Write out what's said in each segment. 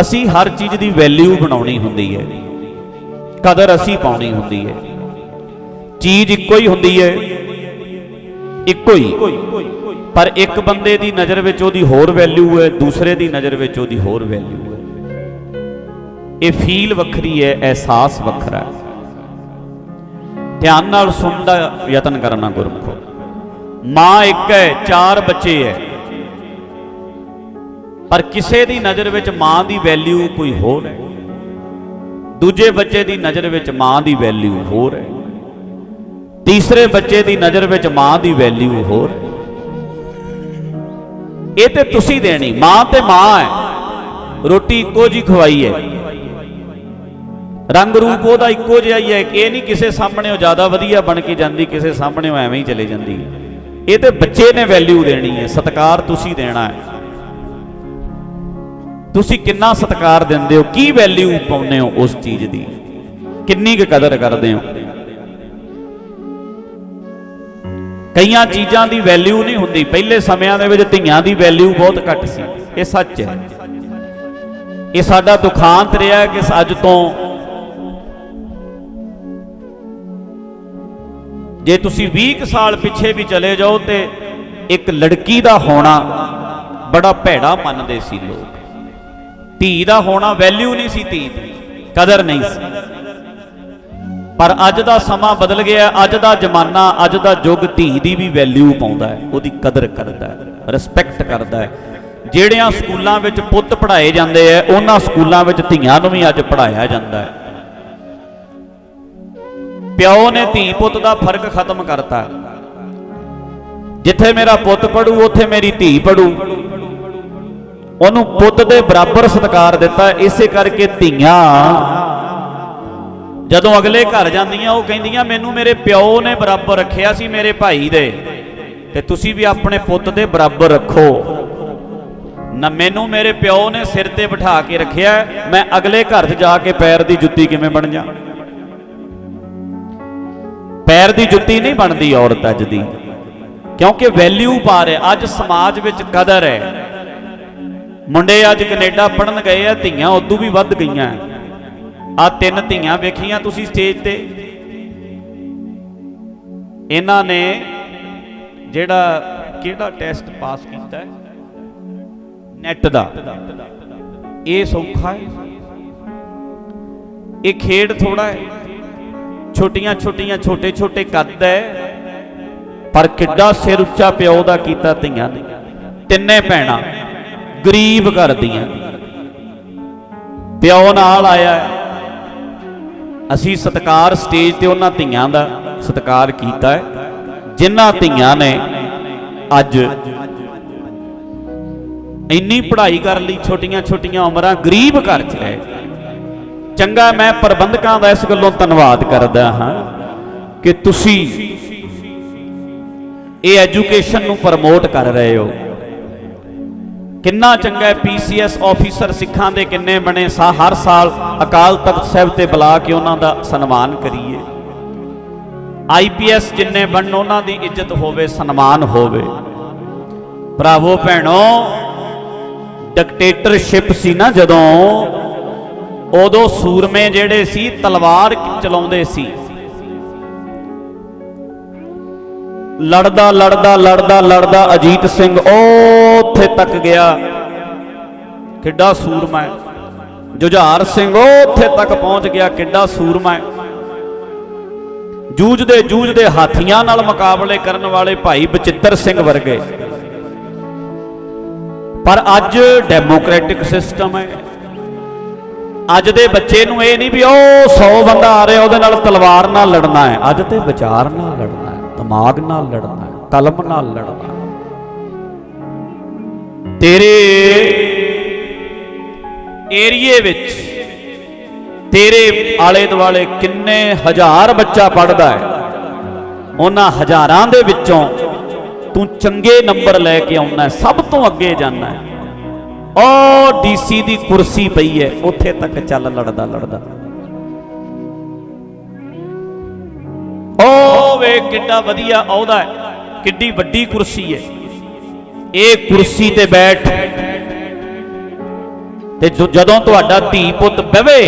ਅਸੀਂ ਹਰ ਚੀਜ਼ ਦੀ ਵੈਲਿਊ ਬਣਾਉਣੀ ਹੁੰਦੀ ਹੈ। ਕਦਰ ਅਸੀਂ ਪਾਉਣੀ ਹੁੰਦੀ ਹੈ। ਚੀਜ਼ ਇੱਕੋ ਹੀ ਹੁੰਦੀ ਹੈ। ਇੱਕੋ ਹੀ। ਪਰ ਇੱਕ ਬੰਦੇ ਦੀ ਨਜ਼ਰ ਵਿੱਚ ਉਹਦੀ ਹੋਰ ਵੈਲਿਊ ਹੈ, ਦੂਸਰੇ ਦੀ ਨਜ਼ਰ ਵਿੱਚ ਉਹਦੀ ਹੋਰ ਵੈਲਿਊ ਹੈ। ਇਹ ਫੀਲ ਵੱਖਰੀ ਹੈ, ਅਹਿਸਾਸ ਵੱਖਰਾ ਹੈ। ਧਿਆਨ ਨਾਲ ਸੁਣਨ ਦਾ ਯਤਨ ਕਰਨਾ ਗੁਰਮਖੋ। ਮਾਂ ਇੱਕ ਹੈ, ਚਾਰ ਬੱਚੇ ਹੈ। ਪਰ ਕਿਸੇ ਦੀ ਨਜ਼ਰ ਵਿੱਚ ਮਾਂ ਦੀ ਵੈਲਿਊ ਕੋਈ ਹੋਰ ਹੈ? ਦੂਜੇ ਬੱਚੇ ਦੀ ਨਜ਼ਰ ਵਿੱਚ ਮਾਂ ਦੀ ਵੈਲਿਊ ਹੋਰ ਹੈ? ਤੀਸਰੇ ਬੱਚੇ ਦੀ ਨਜ਼ਰ ਵਿੱਚ ਮਾਂ ਦੀ ਵੈਲਿਊ ਹੋਰ ਇਹ ਤੇ ਤੁਸੀਂ ਦੇਣੀ, ਮਾਂ ਤੇ ਮਾਂ ਹੈ। ਰੋਟੀ ਇੱਕੋ ਜੀ ਖਵਾਈ ਹੈ। ਰੰਗ ਰੂਪ ਉਹਦਾ ਇੱਕੋ ਜਿਹਾ ਹੀ ਹੈ। ਕਿ ਇਹ ਨਹੀਂ ਕਿਸੇ ਸਾਹਮਣੇ ਉਹ ਜ਼ਿਆਦਾ ਵਧੀਆ ਬਣ ਕੇ ਜਾਂਦੀ, ਕਿਸੇ ਸਾਹਮਣੇ ਉਹ ਐਵੇਂ ਹੀ ਚਲੇ ਜਾਂਦੀ। ਇਹ ਤੇ ਬੱਚੇ ਨੇ ਵੈਲਿਊ ਦੇਣੀ ਹੈ। ਸਤਕਾਰ ਤੁਸੀਂ ਦੇਣਾ ਹੈ। ਤੁਸੀਂ ਕਿੰਨਾ ਸਤਿਕਾਰ ਦਿੰਦੇ ਹੋ? ਕੀ ਵੈਲਿਊ ਪਾਉਂਦੇ ਹੋ ਉਸ ਚੀਜ਼ ਦੀ? ਕਿੰਨੀ ਕੁ ਕਦਰ ਕਰਦੇ ਹੋ? ਕਈਆਂ ਚੀਜ਼ਾਂ ਦੀ ਵੈਲਿਊ ਨਹੀਂ ਹੁੰਦੀ। ਪਹਿਲੇ ਸਮਿਆਂ ਦੇ ਵਿੱਚ ਧੀਆਂ ਦੀ ਵੈਲਿਊ ਬਹੁਤ ਘੱਟ ਸੀ। ਇਹ ਸੱਚ ਹੈ। ਇਹ ਸਾਡਾ ਦੁਖਾਂਤ ਰਿਹਾ ਕਿ ਅੱਜ ਤੋਂ ਜੇ ਤੁਸੀਂ 20 ਕੁ ਸਾਲ ਪਿੱਛੇ ਵੀ ਚਲੇ ਜਾਓ ਤੇ ਇੱਕ ਲੜਕੀ ਦਾ ਹੋਣਾ ਬੜਾ ਭੈੜਾ ਮੰਨਦੇ ਸੀ ਲੋਕ। ਧੀ ਦਾ ਹੋਣਾ ਵੈਲਿਊ ਨਹੀਂ ਸੀ ਧੀ ਦੀ, ਕਦਰ ਨਹੀਂ ਸੀ। ਪਰ ਅੱਜ ਦਾ ਸਮਾਂ ਬਦਲ ਗਿਆ, ਅੱਜ ਦਾ ਜ਼ਮਾਨਾ, ਅੱਜ ਦਾ ਯੁੱਗ ਧੀ ਦੀ ਵੀ ਵੈਲਿਊ ਪਾਉਂਦਾ ਹੈ, ਉਹਦੀ ਕਦਰ ਕਰਦਾ ਹੈ ਰਿਸਪੈਕਟ ਕਰਦਾ ਹੈ। ਜਿਹੜਿਆਂ ਸਕੂਲਾਂ ਵਿੱਚ ਪੁੱਤ ਪੜ੍ਹਾਏ ਜਾਂਦੇ ਆ, ਉਹਨਾਂ ਸਕੂਲਾਂ ਵਿੱਚ ਧੀਆਂ ਨੂੰ ਵੀ ਅੱਜ ਪੜ੍ਹਾਇਆ ਜਾਂਦਾ ਹੈ। ਪਿਓ ਨੇ ਧੀ ਪੁੱਤ ਦਾ ਫ਼ਰਕ ਖਤਮ ਕਰਤਾ। ਜਿੱਥੇ ਮੇਰਾ ਪੁੱਤ ਪੜੂ ਉੱਥੇ ਮੇਰੀ ਧੀ ਪੜੂ ਉਹਨੂੰ ਪੁੱਤ ਦੇ ਬਰਾਬਰ ਸਤਿਕਾਰ ਦਿੱਤਾ, ਇਸੇ ਕਰਕੇ ਧੀਆਂ। ਜਦੋਂ ਅਗਲੇ ਘਰ ਜਾਂਦੀਆਂ, ਉਹ ਕਹਿੰਦੀਆਂ, ਮੈਨੂੰ ਮੇਰੇ ਪਿਓ ਨੇ ਬਰਾਬਰ ਰੱਖਿਆ ਸੀ, ਮੇਰੇ ਭਾਈ ਦੇ। ਤੇ ਤੁਸੀਂ ਵੀ ਆਪਣੇ ਪੁੱਤ ਦੇ ਬਰਾਬਰ ਰੱਖੋ। ਨਾ ਮੈਨੂੰ ਮੇਰੇ ਪਿਓ ਨੇ ਸਿਰ ਤੇ ਬਿਠਾ ਕੇ ਰੱਖਿਆ, ਮੈਂ ਅਗਲੇ ਘਰ 'ਚ ਜਾ ਕੇ ਪੈਰ ਦੀ ਜੁੱਤੀ ਕਿਵੇਂ ਬਣ ਜਾ? ਪੈਰ ਦੀ ਜੁੱਤੀ ਨਹੀਂ ਬਣਦੀ ਔਰਤ ਅੱਜ ਦੀ, ਕਿਉਂਕਿ ਵੈਲਿਊ ਪਾ ਰਿਹਾ, ਅੱਜ ਸਮਾਜ ਵਿੱਚ ਕਦਰ ਹੈ। ਮੁੰਡੇ ਅੱਜ ਕੈਨੇਡਾ ਪੜਨ ਗਏ ਆ, ਧੀਆਂ ਉਦੋਂ ਵੀ ਵੱਧ ਗਈਆਂ। ਆ ਤਿੰਨ ਧੀਆਂ ਵੇਖੀਆਂ ਤੁਸੀਂ ਸਟੇਜ ਤੇ। ਇਹਨਾਂ ਨੇ ਜਿਹੜਾ, ਕਿਹੜਾ ਟੈਸਟ ਪਾਸ ਕੀਤਾ ਹੈ? ਨੈਟ ਦਾ। ਇਹ ਸੌਖਾ ਹੈ। ਇਹ ਖੇਡ ਥੋੜਾ ਹੈ। ਛੋਟੀਆਂ ਛੋਟੀਆਂ, ਛੋਟੇ ਛੋਟੇ ਕੱਦ ਹੈ। ਪਰ ਕਿੱਡਾ ਸਿਰ ਉੱਚਾ ਪਿਓ ਦਾ ਕੀਤਾ ਧੀਆਂ ਨੇ। ਤਿੰਨੇ ਭੈਣਾਂ। ਗਰੀਬ ਘਰ ਦੀਆਂ ਪਿਓ ਨਾਲ ਆਇਆ ਅਸੀਂ ਸਤਕਾਰ ਸਟੇਜ ਤੇ ਉਹਨਾਂ ਧੀਆਂ ਦਾ ਸਤਕਾਰ ਕੀਤਾ ਹੈ। ਜਿਨ੍ਹਾਂ ਧੀਆਂ ਨੇ ਅੱਜ ਇੰਨੀ ਪੜ੍ਹਾਈ ਕਰ ਲਈ ਛੋਟੀਆਂ ਛੋਟੀਆਂ ਉਮਰਾਂ, ਗਰੀਬ ਘਰ 'ਚ ਰਹੇ ਚੰਗਾ ਮੈਂ ਪ੍ਰਬੰਧਕਾਂ ਦਾ ਇਸ ਗੱਲੋਂ ਧੰਨਵਾਦ ਕਰਦਾ ਹਾਂ ਕਿ ਤੁਸੀਂ ਇਹ ਐਜੂਕੇਸ਼ਨ ਨੂੰ ਪ੍ਰਮੋਟ ਕਰ ਰਹੇ ਹੋ। ਕਿੰਨਾ ਚੰਗਾ ਹੈ ਪੀਸੀਐਸ ਆਫੀਸਰ ਸਿੱਖਾਂ ਦੇ ਕਿੰਨੇ ਬਣੇ ਸਾ ਹਰ ਸਾਲ ਅਕਾਲ ਤਖਤ ਸਾਹਿਬ ਤੇ ਬੁਲਾ ਕੇ ਉਹਨਾਂ ਦਾ ਸਨਮਾਨ ਕਰੀਏ। ਆਈਪੀਐਸ ਜਿੰਨੇ ਬਣਨ ਉਹਨਾਂ ਦੀ ਇੱਜ਼ਤ ਹੋਵੇ, ਸਨਮਾਨ ਹੋਵੇ। ਭਰਾਵੋ, ਭੈਣੋ ਡਿਕਟੇਟਰਸ਼ਿਪ ਸੀ ਨਾ ਜਦੋਂ, ਉਦੋਂ ਸੂਰਮੇ ਜਿਹੜੇ ਸੀ, ਤਲਵਾਰ ਚਲਾਉਂਦੇ ਸੀ। ਲੜਦਾ ਲੜਦਾ ਲੜਦਾ ਲੜਦਾ ਅਜੀਤ ਸਿੰਘ ਉੱਥੇ ਤੱਕ ਗਿਆ। ਕਿੱਡਾ ਸੂਰਮਾ ਹੈ। ਜੁਝਾਰ ਸਿੰਘ ਉੱਥੇ ਤੱਕ ਪਹੁੰਚ ਗਿਆ। ਕਿੱਡਾ ਸੂਰਮਾ ਹੈ। ਜੂਝਦੇ ਜੂਝਦੇ ਹਾਥੀਆਂ ਨਾਲ ਮੁਕਾਬਲੇ ਕਰਨ ਵਾਲੇ ਭਾਈ ਬਚਿੱਤਰ ਸਿੰਘ ਵਰਗੇ। ਪਰ ਅੱਜ ਡੈਮੋਕ੍ਰੈਟਿਕ ਸਿਸਟਮ ਹੈ। ਅੱਜ ਦੇ ਬੱਚੇ ਨੂੰ ਇਹ ਨਹੀਂ ਵੀ ਉਹ 100 ਬੰਦਾ ਆ ਰਿਹਾ, ਉਹਦੇ ਨਾਲ ਤਲਵਾਰ ਨਾਲ ਲੜਨਾ ਹੈ। ਅੱਜ ਤੇ ਵਿਚਾਰ ਨਾਲ ਲੜਨਾ। ਦਿਮਾਗ ਨਾਲ ਲੜਨਾ ਹੈ, ਕਲਮ ਨਾਲ ਲੜਨਾ ਤੇਰੇ ਏਰੀਏ ਵਿੱਚ, ਤੇਰੇ ਆਲੇ ਦੁਆਲੇ ਕਿੰਨੇ ਹਜ਼ਾਰ ਬੱਚਾ ਪੜਦਾ ਹੈ, ਉਹਨਾਂ ਹਜ਼ਾਰਾਂ ਦੇ ਵਿੱਚੋਂ ਤੂੰ ਚੰਗੇ ਨੰਬਰ ਲੈ ਕੇ ਆਉਣਾ ਸਭ ਤੋਂ ਅੱਗੇ ਜਾਣਾ ਹੈ। ਉਹ ਡੀਸੀ ਦੀ ਕੁਰਸੀ ਪਈ ਹੈ, ਉੱਥੇ ਤੱਕ ਚੱਲ ਲੜਦਾ ਲੜਦਾ ਉਹ ਕਿੱਡਾ ਵਧੀਆ ਅਹੁਦਾ ਹੈ, ਕਿੱਡੀ ਵੱਡੀ ਕੁਰਸੀ ਹੈ। ਇਹ ਕੁਰਸੀ ਤੇ ਬੈਠ ਤੇ ਜਦੋਂ ਤੁਹਾਡਾ ਧੀ ਪੁੱਤ ਬਵੇ,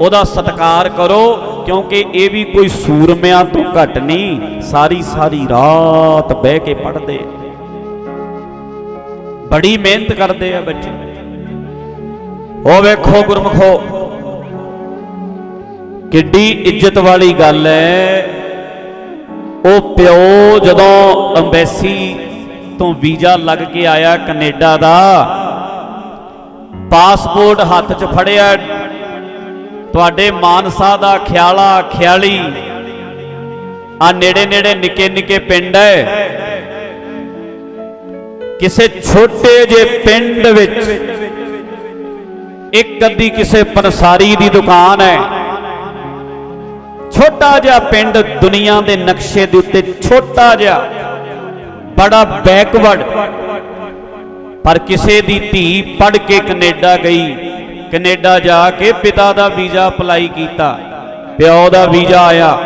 ਉਹਦਾ ਸਤਿਕਾਰ ਕਰੋ, ਕਿਉਂਕਿ ਇਹ ਵੀ ਕੋਈ ਸੂਰਮਿਆਂ ਤੋਂ ਘੱਟ ਨਹੀਂ, ਸਾਰੀ ਸਾਰੀ ਰਾਤ ਬਹਿ ਕੇ ਪੜ੍ਹਦੇ ਬੜੀ ਮਿਹਨਤ ਕਰਦੇ ਆ ਬੱਚੇ। ਉਹ ਵੇਖੋ ਗੁਰਮਖੋ ਕਿੱਡੀ ਇੱਜ਼ਤ ਵਾਲੀ ਗੱਲ ਹੈ ਉਹ ਪਿਓ ਜਦੋਂ ਅੰਬੈਸੀ ਤੋਂ ਵੀਜ਼ਾ ਲੱਗ ਕੇ ਆਇਆ ਕੈਨੇਡਾ ਦਾ, ਪਾਸਪੋਰਟ ਹੱਥ 'ਚ ਫੜਿਆ। ਤੁਹਾਡੇ ਮਾਨਸਾ ਦਾ ਖਿਆਲਾ ਖਿਆਲੀ। ਆ ਨੇੜੇ ਨੇੜੇ ਨਿੱਕੇ ਨਿੱਕੇ ਪਿੰਡ ਹੈ ਕਿਸੇ ਛੋਟੇ ਜੇ ਪਿੰਡ ਵਿੱਚ ਇੱਕ ਅੱਧੀ ਕਿਸੇ ਪਨਸਾਰੀ ਦੀ ਦੁਕਾਨ ਹੈ ਛੋਟਾ ਜਿਹਾ ਪਿੰਡ ਦੁਨੀਆ ਦੇ ਨਕਸ਼ੇ ਦੇ ਉੱਤੇ ਛੋਟਾ ਜਿਹਾ, ਬੜਾ ਬੈਕਵਰਡ ਪਰ ਕਿਸੇ ਦੀ ਧੀ ਪੜ ਕੇ ਕੈਨੇਡਾ ਗਈ, ਕੈਨੇਡਾ ਜਾ ਕੇ ਪਿਤਾ ਦਾ ਵੀਜ਼ਾ ਅਪਲਾਈ ਕੀਤਾ, ਪਿਓ ਦਾ ਵੀਜ਼ਾ ਆਇਆ।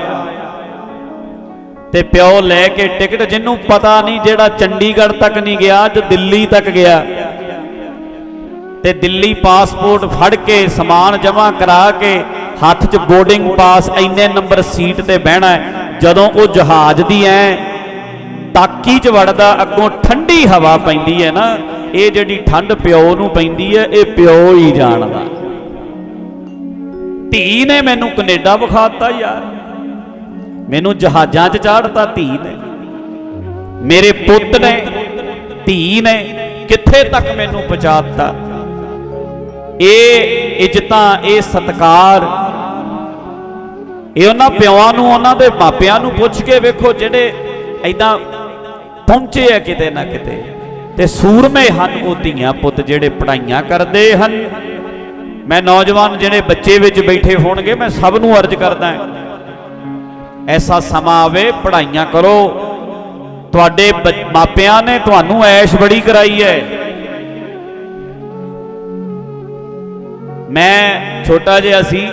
ਤੇ ਪਿਓ ਲੈ ਕੇ ਟਿਕਟ ਜਿਹਨੂੰ ਪਤਾ ਨਹੀਂ ਜਿਹੜਾ ਚੰਡੀਗੜ੍ਹ ਤੱਕ ਨਹੀਂ ਗਿਆ, ਅੱਜ ਦਿੱਲੀ ਤੱਕ ਗਿਆ। ਤੇ ਦਿੱਲੀ ਪਾਸਪੋਰਟ ਫੜ ਕੇ, ਸਮਾਨ ਜਮ੍ਹਾਂ ਕਰਾ ਕੇ ਹੱਥ 'ਚ ਬੋਰਡਿੰਗ ਪਾਸ ਇੰਨੇ ਨੰਬਰ ਸੀਟ ਤੇ ਬਹਿਣਾ ਜਦੋਂ ਉਹ ਜਹਾਜ਼ ਦੀ ਐ ਤਾਕੀ 'ਚ ਵੜਦਾ, ਅੱਗੋਂ ਠੰਡੀ ਹਵਾ ਪੈਂਦੀ ਹੈ ਨਾ, ਇਹ ਜਿਹੜੀ ਠੰਡ ਪਿਓ ਨੂੰ ਪੈਂਦੀ ਹੈ, ਇਹ ਪਿਓ ਹੀ ਜਾਣਦਾ। ਧੀ ਨੇ ਮੈਨੂੰ ਕੈਨੇਡਾ ਵਿਖਾਤਾ ਯਾਰ। ਮੈਨੂੰ ਜਹਾਜ਼ਾਂ 'ਚ ਚਾੜਤਾ ਧੀ ਨੇ। ਮੇਰੇ ਪੁੱਤ ਨੇ, ਧੀ ਨੇ ਕਿੱਥੇ ਤੱਕ ਮੈਨੂੰ ਪਹੁੰਚਾਤਾ? ਇਹ ਇੱਜ਼ਤਾਂ, ਇਹ ਸਤਕਾਰ ਇਹ ਉਹਨਾਂ ਪਿਓਾਂ ਨੂੰ, ਉਹਨਾਂ ਦੇ ਮਾਪਿਆਂ ਨੂੰ ਪੁੱਛ ਕੇ ਵੇਖੋ ਜਿਹੜੇ ਐਦਾਂ ਪਹੁੰਚੇ ਆ ਕਿਤੇ ਨਾ ਕਿਤੇ। ਤੇ ਸੂਰਮੇ ਹਨ ਉਹ ਧੀਆਂ ਪੁੱਤ ਜਿਹੜੇ ਪੜਾਈਆਂ ਕਰਦੇ ਹਨ। ਮੈਂ ਨੌਜਵਾਨ ਜਿਹੜੇ ਬੱਚੇ ਵਿੱਚ ਬੈਠੇ ਹੋਣਗੇ, ਮੈਂ ਸਭ ਨੂੰ ਅਰਜ਼ ਕਰਦਾ ਐਸਾ ਸਮਾਂ ਆਵੇ ਪੜਾਈਆਂ ਕਰੋ। ਤੁਹਾਡੇ ਬ- ਮਾਪਿਆਂ ਨੇ ਤੁਹਾਨੂੰ ਐਸ਼ ਬੜੀ ਕਰਾਈ ਹੈ। ਮੈਂ ਛੋਟਾ ਜਿਹਾ ਸੀ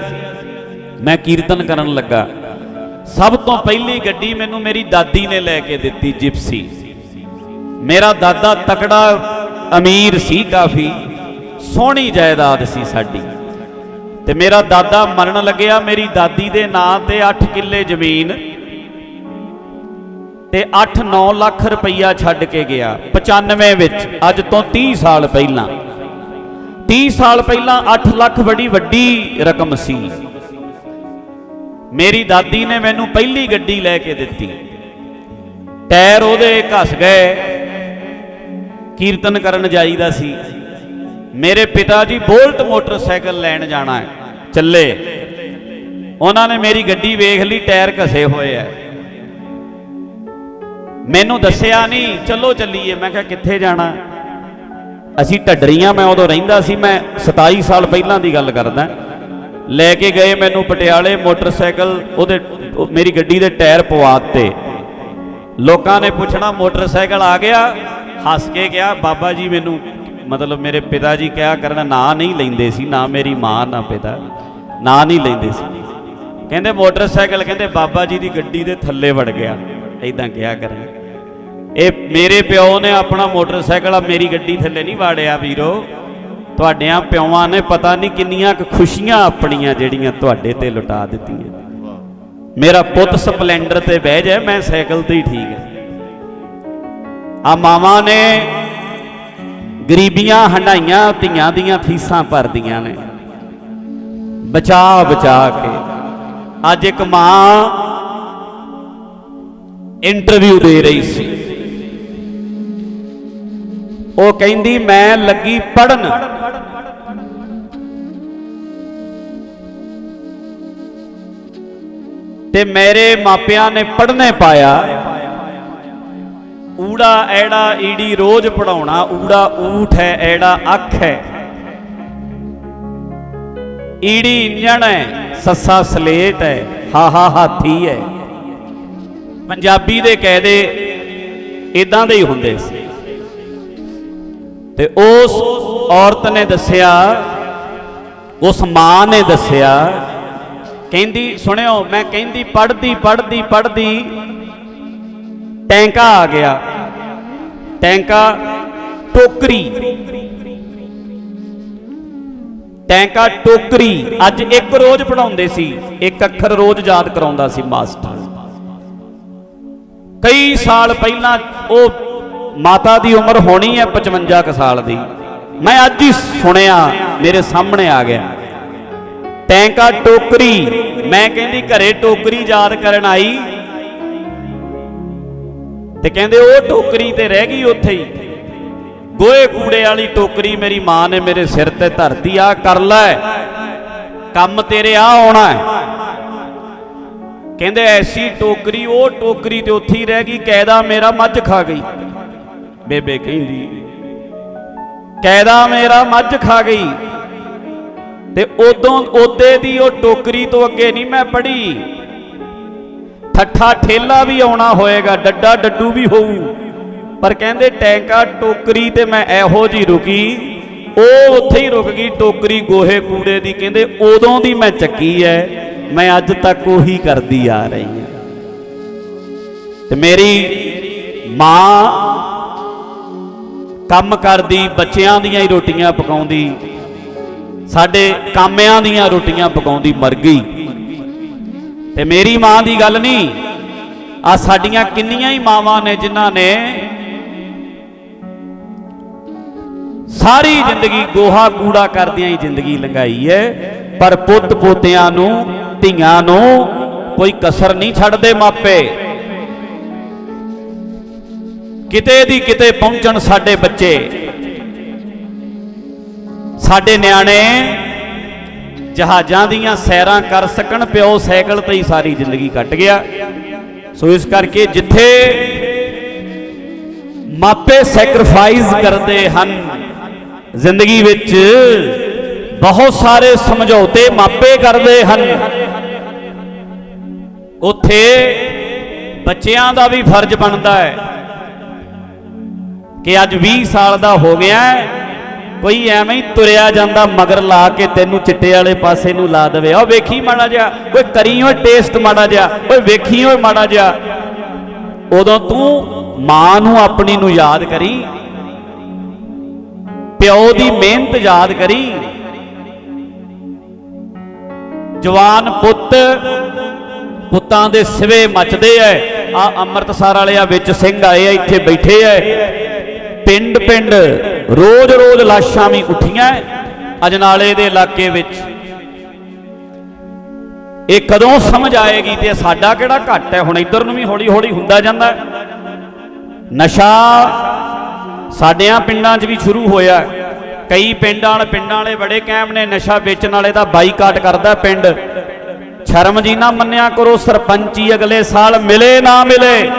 ਮੈਂ ਕੀਰਤਨ ਕਰਨ ਲੱਗਾ। ਸਭ ਤੋਂ ਪਹਿਲੀ ਗੱਡੀ ਮੈਨੂੰ ਮੇਰੀ ਦਾਦੀ ਨੇ ਲੈ ਕੇ ਦਿੱਤੀ ਜਿਪਸੀ। ਮੇਰਾ ਦਾਦਾ ਤਕੜਾ ਅਮੀਰ ਸੀ ਕਾਫੀ, ਸੋਹਣੀ ਜਾਇਦਾਦ ਸੀ ਸਾਡੀ। ਤੇ ਮੇਰਾ ਦਾਦਾ ਮਰਨ ਲੱਗਿਆ ਮੇਰੀ ਦਾਦੀ ਦੇ ਨਾਂ ਤੇ 8 ਕਿੱਲੇ ਜ਼ਮੀਨ ਤੇ 8-9 ਲੱਖ ਰੁਪਈਆ ਛੱਡ ਕੇ ਗਿਆ 95 ਵਿੱਚ, ਅੱਜ ਤੋਂ 30 ਸਾਲ ਪਹਿਲਾਂ। 30 ਸਾਲ ਪਹਿਲਾਂ 8 ਲੱਖ ਬੜੀ ਵੱਡੀ ਰਕਮ ਸੀ। ਮੇਰੀ ਦਾਦੀ ਨੇ ਮੈਨੂੰ ਪਹਿਲੀ ਗੱਡੀ ਲੈ ਕੇ ਦਿੱਤੀ। ਟਾਇਰ ਉਹਦੇ ਘਸ ਗਏ। ਕੀਰਤਨ ਕਰਨ ਜਾਈਦਾ ਸੀ। ਮੇਰੇ ਪਿਤਾ ਜੀ ਬੋਲਟ ਮੋਟਰਸਾਈਕਲ ਲੈਣ ਜਾਣਾ ਹੈ। ਚੱਲੇ। ਉਹਨਾਂ ਨੇ ਮੇਰੀ ਗੱਡੀ ਵੇਖ ਲਈ, ਟਾਇਰ ਘਸੇ ਹੋਏ ਐ ਮੈਨੂੰ ਦੱਸਿਆ ਨਹੀਂ, ਚਲੋ ਚੱਲੀਏ। ਮੈਂ ਕਿਹਾ, ਕਿੱਥੇ ਜਾਣਾ? ਅਸੀਂ ਢੱਡਰੀਆਂ, ਮੈਂ ਉਦੋਂ ਰਹਿੰਦਾ ਸੀ, ਮੈਂ 27 ਸਾਲ ਪਹਿਲਾਂ ਦੀ ਗੱਲ ਕਰਦਾ। ਲੈ ਕੇ ਗਏ ਮੈਨੂੰ ਪਟਿਆਲੇ ਮੋਟਰਸਾਈਕਲ, ਉਹਦੇ ਮੇਰੀ ਗੱਡੀ ਦੇ ਟਾਇਰ ਪਵਾ ਪਵਾਤੇ ਲੋਕਾਂ ਨੇ ਪੁੱਛਣਾ, ਮੋਟਰਸਾਈਕਲ ਆ ਗਿਆ? ਹੱਸ ਕੇ ਗਿਆ ਬਾਬਾ ਜੀ ਮੈਨੂੰ, ਮਤਲਬ ਮੇਰੇ ਪਿਤਾ ਜੀ ਕਿਹਾ ਕਰਨ, ਨਾਂ ਨਹੀਂ ਲੈਂਦੇ ਸੀ, ਨਾ ਮੇਰੀ ਮਾਂ, ਨਾ ਪਿਤਾ, ਨਾਂ ਨਹੀਂ ਲੈਂਦੇ ਸੀ। ਕਹਿੰਦੇ ਮੋਟਰਸਾਈਕਲ, ਕਹਿੰਦੇ ਬਾਬਾ ਜੀ ਦੀ ਗੱਡੀ ਦੇ ਥੱਲੇ ਵੜ ਗਿਆ ਐਦਾਂ ਕਿਹਾ ਕਰਨ। ਇਹ ਮੇਰੇ ਪਿਓ ਨੇ ਆਪਣਾ ਮੋਟਰਸਾਈਕਲ, ਆ ਮੇਰੀ ਗੱਡੀ ਥੱਲੇ ਨਹੀਂ ਵਾੜਿਆ ਵੀਰੋ। ਤੁਹਾਡਿਆਂ ਪਿਓਾਂ ਨੇ ਪਤਾ ਨਹੀਂ ਕਿੰਨੀਆਂ ਕੁ ਖੁਸ਼ੀਆਂ ਆਪਣੀਆਂ ਜਿਹੜੀਆਂ ਤੁਹਾਡੇ ਤੇ ਲੁਟਾ ਦਿੱਤੀਆਂ। ਮੇਰਾ ਪੁੱਤ ਸਪਲੈਂਡਰ ਤੇ ਬਹਿ ਜਾਏ, ਮੈਂ ਸਾਈਕਲ ਤੇ ਹੀ ਠੀਕ ਹੈ। ਆ ਮਾਵਾਂ ਨੇ ਗਰੀਬੀਆਂ ਹੰਡਾਈਆਂ ਧੀਆਂ ਦੀਆਂ ਫੀਸਾਂ ਭਰਦੀਆਂ ਨੇ। ਬਚਾ ਬਚਾ ਕੇ। ਅੱਜ ਇੱਕ ਮਾਂ ਇੰਟਰਵਿਊ ਦੇ ਰਹੀ ਸੀ। ਉਹ ਕਹਿੰਦੀ, ਮੈਂ ਲੱਗੀ ਪੜਨ ਤੇ ਮੇਰੇ ਮਾਪਿਆਂ ਨੇ ਪੜਨੇ ਪਾਇਆ। ਊੜਾ, ਐੜਾ, ਈੜੀ ਰੋਜ਼ ਪੜਾਉਣਾ ਊੜਾ, ਊਠ ਹੈ, ਐੜਾ, ਅੱਖ ਹੈ। ਈੜੀ, ਇੰਜਣ ਹੈ, ਸੱਸਾ ਸਲੇਟ ਹੈ, ਹਾ ਹਾ, ਹਾਥੀ ਹੈ। ਪੰਜਾਬੀ ਦੇ ਕਾਇਦੇ ਇਦਾਂ ਦੇ ਹੀ ਹੁੰਦੇ ਸੀ। ਤੇ ਉਸ ਔਰਤ ਨੇ ਦੱਸਿਆ, ਉਸ ਮਾਂ ਨੇ ਦੱਸਿਆ, ਕਹਿੰਦੀ, ਸੁਣਿਓ, ਮੈਂ ਕਹਿੰਦੀ ਪੜਦੀ ਪੜਦੀ ਪੜਦੀ ਟੈਂਕਾ ਆ ਗਿਆ। ਟੈਂਕਾ ਟੋਕਰੀ। ਟੈਂਕਾ ਟੋਕਰੀ। ਅੱਜ ਇੱਕ ਰੋਜ਼ ਪੜਾਉਂਦੇ ਸੀ, ਇੱਕ ਅੱਖਰ ਰੋਜ਼ ਯਾਦ ਕਰਾਉਂਦਾ ਸੀ ਮਾਸਟਰ। ਕਈ ਸਾਲ ਪਹਿਲਾਂ ਉਹ ਮਾਤਾ ਦੀ ਉਮਰ ਹੋਣੀ ਹੈ 55 ਕੁ ਸਾਲ ਦੀ। ਮੈਂ ਅੱਜ ਹੀ ਸੁਣਿਆ, ਮੇਰੇ ਸਾਹਮਣੇ ਆ ਗਿਆ। ਟੈਂਕਾ ਟੋਕਰੀ, ਮੈਂ ਕਹਿੰਦੀ ਘਰੇ ਟੋਕਰੀ ਯਾਦ ਕਰਨ ਆਈ। ਤੇ ਕਹਿੰਦੇ ਉਹ ਟੋਕਰੀ ਤੇ ਰਹਿ ਗਈ ਉੱਥੇ ਹੀ। ਗੋਏ ਕੂੜੇ ਵਾਲੀ ਟੋਕਰੀ ਮੇਰੀ ਮਾਂ ਨੇ ਮੇਰੇ ਸਿਰ ਤੇ ਧਰਤੀ ਆ ਕਰ ਲੈ। ਕੰਮ ਤੇਰੇ ਆ ਆਉਣਾ ਕਹਿੰਦੇ ਐਸੀ ਟੋਕਰੀ, ਉਹ ਟੋਕਰੀ ਤੇ ਉੱਥੇ ਹੀ ਰਹਿ ਗਈ, ਕੈਦਾ ਮੇਰਾ ਮੱਝ ਖਾ ਗਈ। ਬੇਬੇ ਕਹਿੰਦੀ, ਕੈਦਾ ਮੇਰਾ ਮੱਝ ਖਾ ਗਈ ਤੇ ਉਦੋਂ ਉਹਦੇ ਦੀ ਉਹ ਟੋਕਰੀ ਤੋਂ ਅੱਗੇ ਨਹੀਂ ਮੈਂ ਪੜੀ ਠੱਠਾ ਠੇਲਾ ਵੀ ਆਉਣਾ ਹੋਏਗਾ, ਡੱਡਾ ਡੱਡੂ ਵੀ ਹੋਊ। ਪਰ ਕਹਿੰਦੇ ਟੈਂਕਾ ਟੋਕਰੀ ਤੇ ਮੈਂ ਇਹੋ ਜੀ ਰੁਕੀ, ਉਹ ਉੱਥੇ ਹੀ ਰੁਕ ਗਈ ਟੋਕਰੀ ਗੋਹੇ ਕੂੜੇ ਦੀ, ਕਹਿੰਦੇ ਉਦੋਂ ਦੀ ਮੈਂ ਚੱਕੀ ਐ, ਮੈਂ ਅੱਜ ਤੱਕ ਉਹੀ ਕਰਦੀ ਆ ਰਹੀ ਹਾਂ ਤੇ ਮੇਰੀ ਮਾਂ ਕੰਮ ਕਰਦੀ, ਬੱਚਿਆਂ ਦੀਆਂ ਹੀ ਰੋਟੀਆਂ ਪਕਾਉਂਦੀ, ਸਾਡੇ ਕਾਮਿਆਂ ਦੀਆਂ ਰੋਟੀਆਂ ਪਕਾਉਂਦੀ, ਮਰ ਗਈ। ਤੇ ਮੇਰੀ ਮਾਂ ਦੀ ਗੱਲ ਨਹੀਂ ਆ ਸਾਡੀਆਂ ਕਿੰਨੀਆਂ ਹੀ ਮਾਵਾਂ ਨੇ ਜਿਨ੍ਹਾਂ ਨੇ ਸਾਰੀ ਜ਼ਿੰਦਗੀ ਗੋਹਾ ਕੂੜਾ ਕਰਦਿਆਂ ਹੀ ਜ਼ਿੰਦਗੀ ਲੰਘਾਈ ਹੈ, ਪਰ ਪੁੱਤ ਪੋਤਿਆਂ ਨੂੰ, ਧੀਆਂ ਨੂੰ ਕੋਈ ਕਸਰ ਨਹੀਂ ਛੱਡਦੇ ਮਾਪੇ। ਕਿਤੇ ਦੀ ਕਿਤੇ ਪਹੁੰਚਣ ਸਾਡੇ ਬੱਚੇ। ਸਾਡੇ ਨਿਆਣੇ ਜਹਾਜ਼ਾਂ ਦੀਆਂ ਸੈਰਾਂ ਕਰ ਸਕਣ, ਪਿਓ ਸਾਈਕਲ ਤੇ ਹੀ ਸਾਰੀ ਜ਼ਿੰਦਗੀ ਕੱਟ ਗਿਆ। ਸੋ ਇਸ ਕਰਕੇ ਜਿੱਥੇ ਮਾਪੇ ਸੈਕਰੀਫਾਈਸ ਕਰਦੇ ਹਨ, ਜ਼ਿੰਦਗੀ ਵਿੱਚ ਬਹੁਤ ਸਾਰੇ ਸਮਝੌਤੇ ਮਾਪੇ ਕਰਦੇ ਹਨ। ਉੱਥੇ ਬੱਚਿਆਂ ਦਾ ਵੀ ਫਰਜ਼ ਬਣਦਾ ਹੈ। ਕਿ ਅੱਜ 20 ਸਾਲ ਦਾ ਹੋ ਗਿਆ ਕੋਈ ਐਵੇਂ ਹੀ ਤੁਰਿਆ ਜਾਂਦਾ ਮਗਰ ਲਾ ਕੇ ਤੈਨੂੰ ਚਿੱਟੇ ਵਾਲੇ ਪਾਸੇ ਨੂੰ ਲਾ ਦੇਵੇ। ਉਹ ਵੇਖੀ ਮਾੜਾ ਜਿਹਾ। ਓਏ ਕਰੀ ਓਏ ਟੇਸਟ ਮਾੜਾ ਜਿਹਾ। ਓਏ ਵੇਖੀ ਓਏ ਮਾੜਾ ਜਿਹਾ। ਉਦੋਂ ਤੂੰ ਮਾਂ ਨੂੰ ਆਪਣੀ ਨੂੰ ਯਾਦ ਕਰੀ। ਪਿਓ ਦੀ ਮਿਹਨਤ ਯਾਦ ਕਰੀ। ਜਵਾਨ ਪੁੱਤ ਪੁੱਤਾਂ ਦੇ ਸਿਵੇ ਮੱਚਦੇ ਐ। ਆ ਅੰਮ੍ਰਿਤਸਰ ਵਾਲੇ ਆ ਵਿੱਚ ਸਿੰਘ ਆਏ ਆ, ਇੱਥੇ ਬੈਠੇ ਐ। ਪਿੰਡ ਪਿੰਡ ਰੋਜ਼ ਰੋਜ਼ ਲਾਸ਼ਾਂ ਵੀ ਉੱਠੀਆਂ ਅਜਨਾਲੇ ਦੇ ਇਲਾਕੇ ਵਿੱਚ ਇਹ ਕਦੋਂ ਸਮਝ ਆਏਗੀ ਤੇ ਸਾਡਾ ਕਿਹੜਾ ਘੱਟ ਹੈ ਹੁਣ ਇੱਧਰ ਨੂੰ ਵੀ ਹੌਲੀ ਹੌਲੀ ਹੁੰਦਾ ਜਾਂਦਾ ਨਸ਼ਾ ਸਾਡਿਆਂ ਪਿੰਡਾਂ 'ਚ ਵੀ ਸ਼ੁਰੂ ਹੋਇਆ ਕਈ ਪਿੰਡਾਂ ਵਾਲੇ ਪਿੰਡਾਂ ਵਾਲੇ ਬੜੇ ਕਾਇਮ ਨੇ, ਨਸ਼ਾ ਵੇਚਣ ਵਾਲੇ ਦਾ ਬਾਈਕਾਟ ਕਰਦਾ ਪਿੰਡ। ਸ਼ਰਮ ਜੀ ਨਾ ਮੰਨਿਆ ਕਰੋ, ਸਰਪੰਚੀ ਅਗਲੇ ਸਾਲ ਮਿਲੇ ਨਾ ਮਿਲੇ।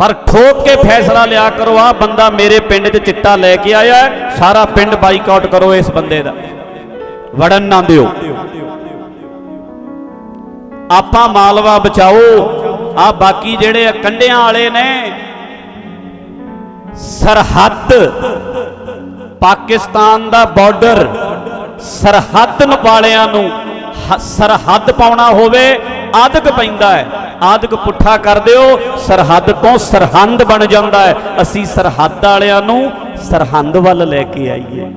ਪਰ ਠੋਕ ਕੇ ਫੈਸਲਾ ਲਿਆ ਕਰੋ ਆ ਬੰਦਾ ਮੇਰੇ ਪਿੰਡ 'ਚ ਚਿੱਟਾ ਲੈ ਕੇ ਆਇਆ ਸਾਰਾ ਪਿੰਡ ਬਾਈਕਾਟ ਕਰੋ ਇਸ ਬੰਦੇ ਦਾ। ਵੜਨ ਨਾ ਦਿਓ। ਆਪਾਂ ਮਾਲਵਾ ਬਚਾਓ। ਆ ਬਾਕੀ ਜਿਹੜੇ ਆ ਕੰਡਿਆਂ ਵਾਲੇ ਨੇ, ਸਰਹੱਦ ਪਾਕਿਸਤਾਨ ਦਾ ਬਾਰਡਰ ਸਰਹੱਦ ਨਪਾਲਿਆਂ ਨੂੰ ਸਰਹੱਦ ਪਾਉਣਾ ਹੋਵੇ ਆਦਕ ਪੈਂਦਾ ਹੈ। ਆਦਿਕ ਪੁੱਠਾ ਕਰ ਦਿਓ। ਸਰਹੱਦ ਤੋਂ ਸਰਹੰਦ ਬਣ ਜਾਂਦਾ ਹੈ। ਅਸੀਂ ਸਰਹੱਦ ਵਾਲਿਆਂ ਨੂੰ ਸਰਹੰਦ ਵੱਲ ਲੈ ਕੇ ਆਈਏ।